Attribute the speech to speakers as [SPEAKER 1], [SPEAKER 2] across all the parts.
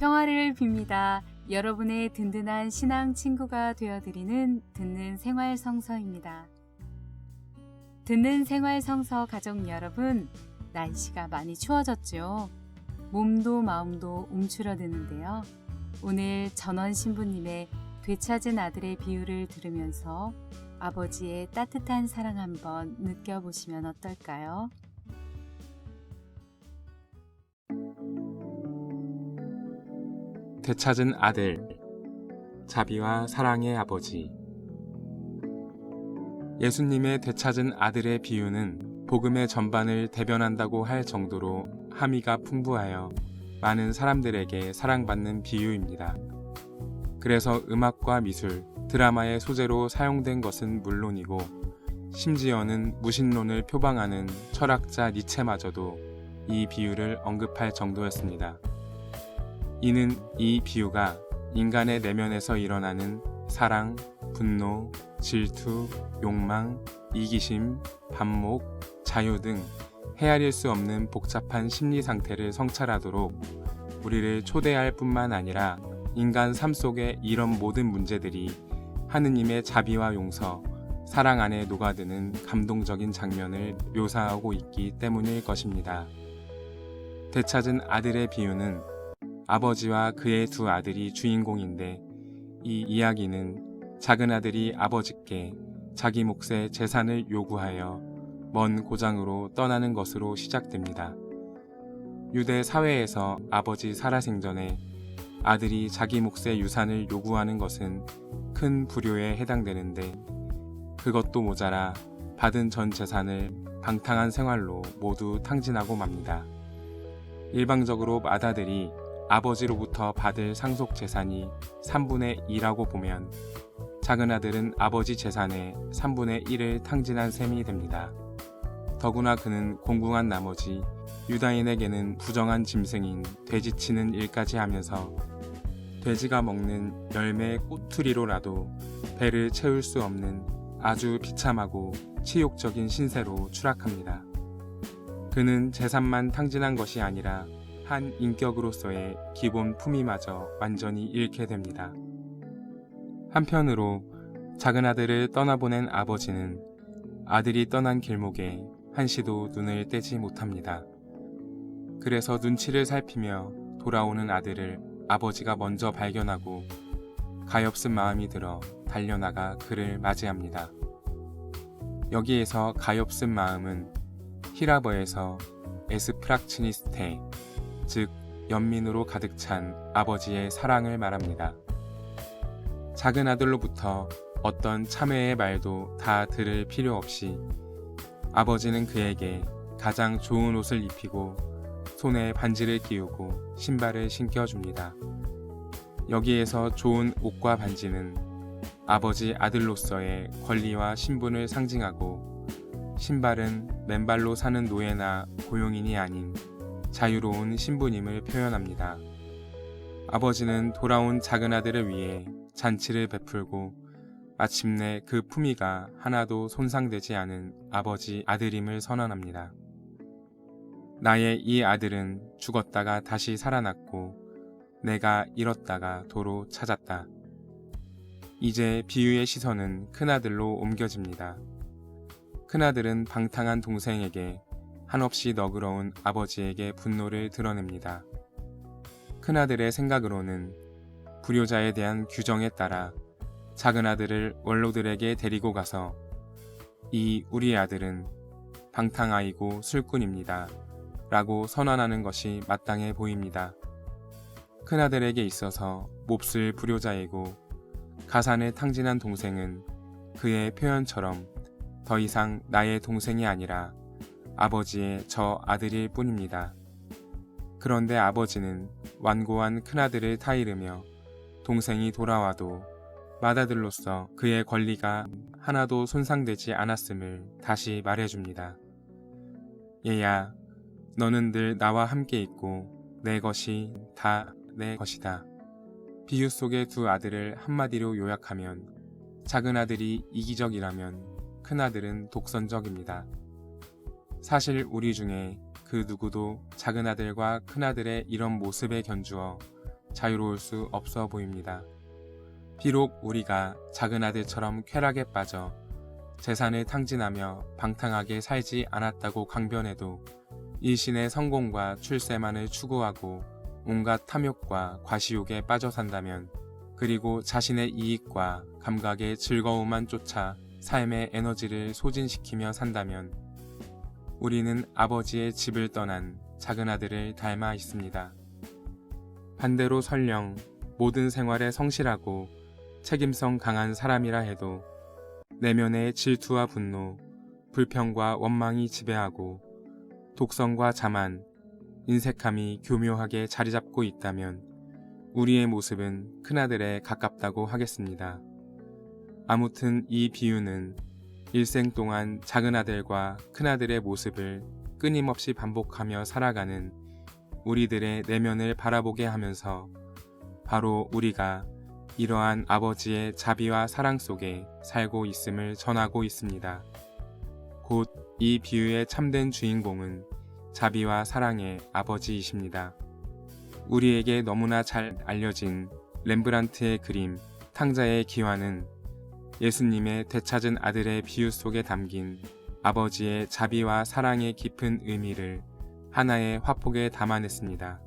[SPEAKER 1] 평화를 빕니다. 여러분의 든든한 신앙 친구가 되어드리는 듣는 생활 성서입니다. 듣는 생활 성서 가족 여러분, 날씨가 많이 추워졌죠. 몸도 마음도 움츠러드는데요. 오늘 전원 신부님의 되찾은 아들의 비유를 들으면서 아버지의 따뜻한 사랑 한번 느껴보시면 어떨까요?
[SPEAKER 2] 되찾은 아들 자비와 사랑의 아버지 예수님의 되찾은 아들의 비유는 복음의 전반을 대변한다고 할 정도로 함의가 풍부하여 많은 사람들에게 사랑받는 비유입니다. 그래서 음악과 미술, 드라마의 소재로 사용된 것은 물론이고 심지어는 무신론을 표방하는 철학자 니체마저도 이 비유를 언급할 정도였습니다. 이는 이 비유가 인간의 내면에서 일어나는 사랑, 분노, 질투, 욕망, 이기심, 반목, 자유 등 헤아릴 수 없는 복잡한 심리 상태를 성찰하도록 우리를 초대할 뿐만 아니라 인간 삶 속의 이런 모든 문제들이 하느님의 자비와 용서, 사랑 안에 녹아드는 감동적인 장면을 묘사하고 있기 때문일 것입니다. 되찾은 아들의 비유는 아버지와 그의 두 아들이 주인공인데 이 이야기는 작은 아들이 아버지께 자기 몫의 재산을 요구하여 먼 고장으로 떠나는 것으로 시작됩니다. 유대 사회에서 아버지 살아생전에 아들이 자기 몫의 유산을 요구하는 것은 큰 불효에 해당되는데 그것도 모자라 받은 전 재산을 방탕한 생활로 모두 탕진하고 맙니다. 일방적으로 맏아들이 아버지로부터 받을 상속 재산이 3분의 2라고 보면 작은 아들은 아버지 재산의 3분의 1을 탕진한 셈이 됩니다. 더구나 그는 공궁한 나머지 유다인에게는 부정한 짐승인 돼지치는 일까지 하면서 돼지가 먹는 열매 꼬투리로라도 배를 채울 수 없는 아주 비참하고 치욕적인 신세로 추락합니다. 그는 재산만 탕진한 것이 아니라 한 인격으로서의 기본 품위마저 완전히 잃게 됩니다. 한편으로 작은 아들을 떠나보낸 아버지는 아들이 떠난 길목에 한시도 눈을 떼지 못합니다. 그래서 눈치를 살피며 돌아오는 아들을 아버지가 먼저 발견하고 가엾은 마음이 들어 달려나가 그를 맞이합니다. 여기에서 가엾은 마음은 히라버에서 에스프락치니스테, 즉 연민으로 가득 찬 아버지의 사랑을 말합니다. 작은 아들로부터 어떤 참회의 말도 다 들을 필요 없이 아버지는 그에게 가장 좋은 옷을 입히고 손에 반지를 끼우고 신발을 신겨줍니다. 여기에서 좋은 옷과 반지는 아버지 아들로서의 권리와 신분을 상징하고 신발은 맨발로 사는 노예나 고용인이 아닌 자유로운 신부님을 표현합니다. 아버지는 돌아온 작은 아들을 위해 잔치를 베풀고 마침내 그 품위가 하나도 손상되지 않은 아버지 아들임을 선언합니다. 나의 이 아들은 죽었다가 다시 살아났고 내가 잃었다가 도로 찾았다. 이제 비유의 시선은 큰아들로 옮겨집니다. 큰아들은 방탕한 동생에게 한없이 너그러운 아버지에게 분노를 드러냅니다. 큰아들의 생각으로는 불효자에 대한 규정에 따라 작은 아들을 원로들에게 데리고 가서 이 우리 아들은 방탕아이고 술꾼입니다. 라고 선언하는 것이 마땅해 보입니다. 큰아들에게 있어서 몹쓸 불효자이고 가산을 탕진한 동생은 그의 표현처럼 더 이상 나의 동생이 아니라 아버지의 저 아들일 뿐입니다. 그런데 아버지는 완고한 큰아들을 타이르며 동생이 돌아와도 맏아들로서 그의 권리가 하나도 손상되지 않았음을 다시 말해줍니다. 얘야, 너는 늘 나와 함께 있고 내 것이 다 내 것이다. 비유 속의 두 아들을 한마디로 요약하면 작은 아들이 이기적이라면 큰 아들은 독선적입니다. 사실 우리 중에 그 누구도 작은 아들과 큰 아들의 이런 모습에 견주어 자유로울 수 없어 보입니다. 비록 우리가 작은 아들처럼 쾌락에 빠져 재산을 탕진하며 방탕하게 살지 않았다고 강변해도 일신의 성공과 출세만을 추구하고 온갖 탐욕과 과시욕에 빠져 산다면 그리고 자신의 이익과 감각의 즐거움만 쫓아 삶의 에너지를 소진시키며 산다면 우리는 아버지의 집을 떠난 작은 아들을 닮아 있습니다. 반대로 설령 모든 생활에 성실하고 책임성 강한 사람이라 해도 내면의 질투와 분노, 불평과 원망이 지배하고 독성과 자만, 인색함이 교묘하게 자리 잡고 있다면 우리의 모습은 큰아들에 가깝다고 하겠습니다. 아무튼 이 비유는 일생 동안 작은 아들과 큰 아들의 모습을 끊임없이 반복하며 살아가는 우리들의 내면을 바라보게 하면서 바로 우리가 이러한 아버지의 자비와 사랑 속에 살고 있음을 전하고 있습니다. 곧 이 비유의 참된 주인공은 자비와 사랑의 아버지이십니다. 우리에게 너무나 잘 알려진 렘브란트의 그림 탕자의 기와는 예수님의 되찾은 아들의 비유 속에 담긴 아버지의 자비와 사랑의 깊은 의미를 하나의 화폭에 담아냈습니다.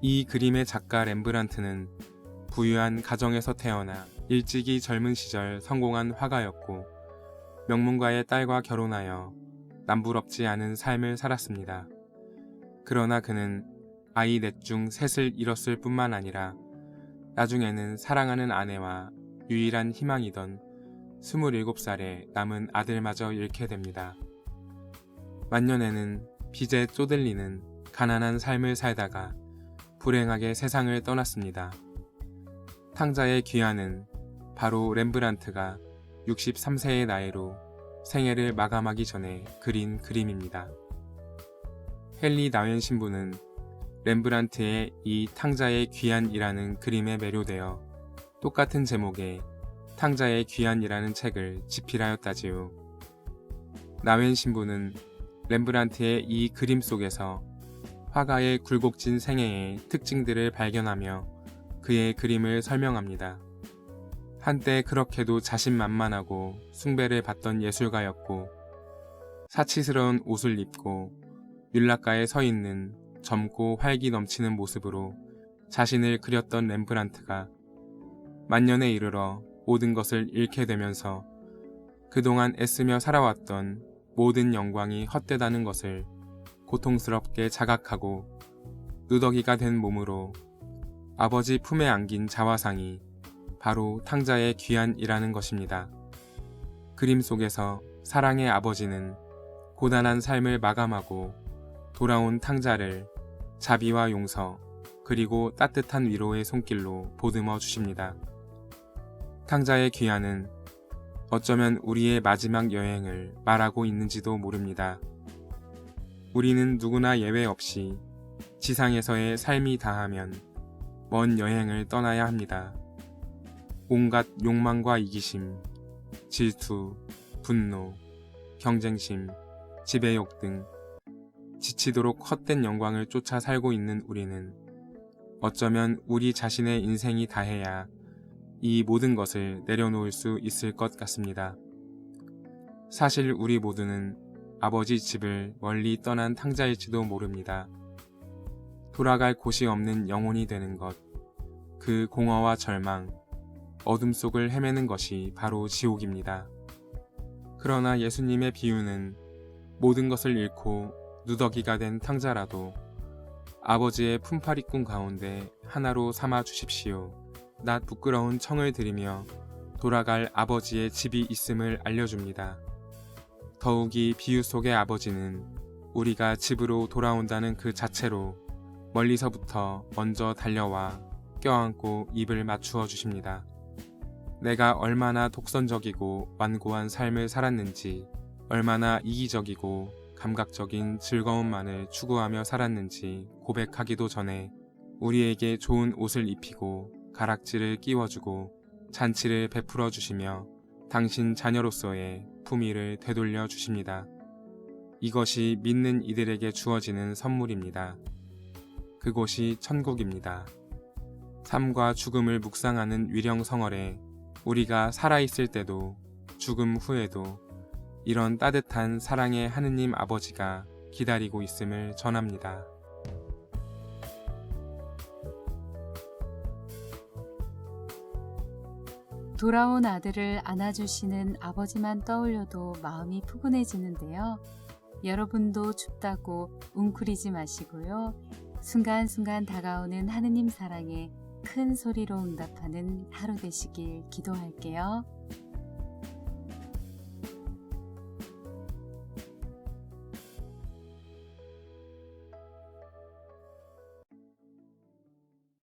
[SPEAKER 2] 이 그림의 작가 렘브란트는 부유한 가정에서 태어나 일찍이 젊은 시절 성공한 화가였고 명문가의 딸과 결혼하여 남부럽지 않은 삶을 살았습니다. 그러나 그는 아이 넷 중 셋을 잃었을 뿐만 아니라 나중에는 사랑하는 아내와 유일한 희망이던 27살의 남은 아들마저 잃게 됩니다. 만년에는 빚에 쪼들리는 가난한 삶을 살다가 불행하게 세상을 떠났습니다. 탕자의 귀환은 바로 렘브란트가 63세의 나이로 생애를 마감하기 전에 그린 그림입니다. 헨리 나웬 신부는 렘브란트의 이 탕자의 귀환이라는 그림에 매료되어 똑같은 제목의 탕자의 귀환이라는 책을 집필하였다지요. 나웬 신부는 렘브란트의 이 그림 속에서 화가의 굴곡진 생애의 특징들을 발견하며 그의 그림을 설명합니다. 한때 그렇게도 자신만만하고 숭배를 받던 예술가였고 사치스러운 옷을 입고 율락가에 서 있는 젊고 활기 넘치는 모습으로 자신을 그렸던 렘브란트가 만년에 이르러 모든 것을 잃게 되면서 그동안 애쓰며 살아왔던 모든 영광이 헛되다는 것을 고통스럽게 자각하고 누더기가 된 몸으로 아버지 품에 안긴 자화상이 바로 탕자의 귀환이라는 것입니다. 그림 속에서 사랑의 아버지는 고단한 삶을 마감하고 돌아온 탕자를 자비와 용서 그리고 따뜻한 위로의 손길로 보듬어 주십니다. 탕자의 귀환은 어쩌면 우리의 마지막 여행을 말하고 있는지도 모릅니다. 우리는 누구나 예외 없이 지상에서의 삶이 다하면 먼 여행을 떠나야 합니다. 온갖 욕망과 이기심, 질투, 분노, 경쟁심, 지배욕 등 지치도록 헛된 영광을 쫓아 살고 있는 우리는 어쩌면 우리 자신의 인생이 다해야 이 모든 것을 내려놓을 수 있을 것 같습니다. 사실 우리 모두는 아버지 집을 멀리 떠난 탕자일지도 모릅니다. 돌아갈 곳이 없는 영혼이 되는 것, 그 공허와 절망, 어둠 속을 헤매는 것이 바로 지옥입니다. 그러나 예수님의 비유는 모든 것을 잃고 누더기가 된 탕자라도 아버지의 품팔이꾼 가운데 하나로 삼아 주십시오. 낯 부끄러운 청을 드리며 돌아갈 아버지의 집이 있음을 알려줍니다. 더욱이 비유 속의 아버지는 우리가 집으로 돌아온다는 그 자체로 멀리서부터 먼저 달려와 껴안고 입을 맞추어 주십니다. 내가 얼마나 독선적이고 완고한 삶을 살았는지, 얼마나 이기적이고 감각적인 즐거움만을 추구하며 살았는지 고백하기도 전에 우리에게 좋은 옷을 입히고 가락지를 끼워주고 잔치를 베풀어 주시며 당신 자녀로서의 품위를 되돌려 주십니다. 이것이 믿는 이들에게 주어지는 선물입니다. 그곳이 천국입니다. 삶과 죽음을 묵상하는 위령성월에 우리가 살아있을 때도 죽음 후에도 이런 따뜻한 사랑의 하느님 아버지가 기다리고 있음을 전합니다.
[SPEAKER 1] 돌아온 아들을 안아주시는 아버지만 떠올려도 마음이 푸근해지는데요. 여러분도 춥다고 웅크리지 마시고요. 순간순간 다가오는 하느님 사랑에 큰 소리로 응답하는 하루 되시길 기도할게요.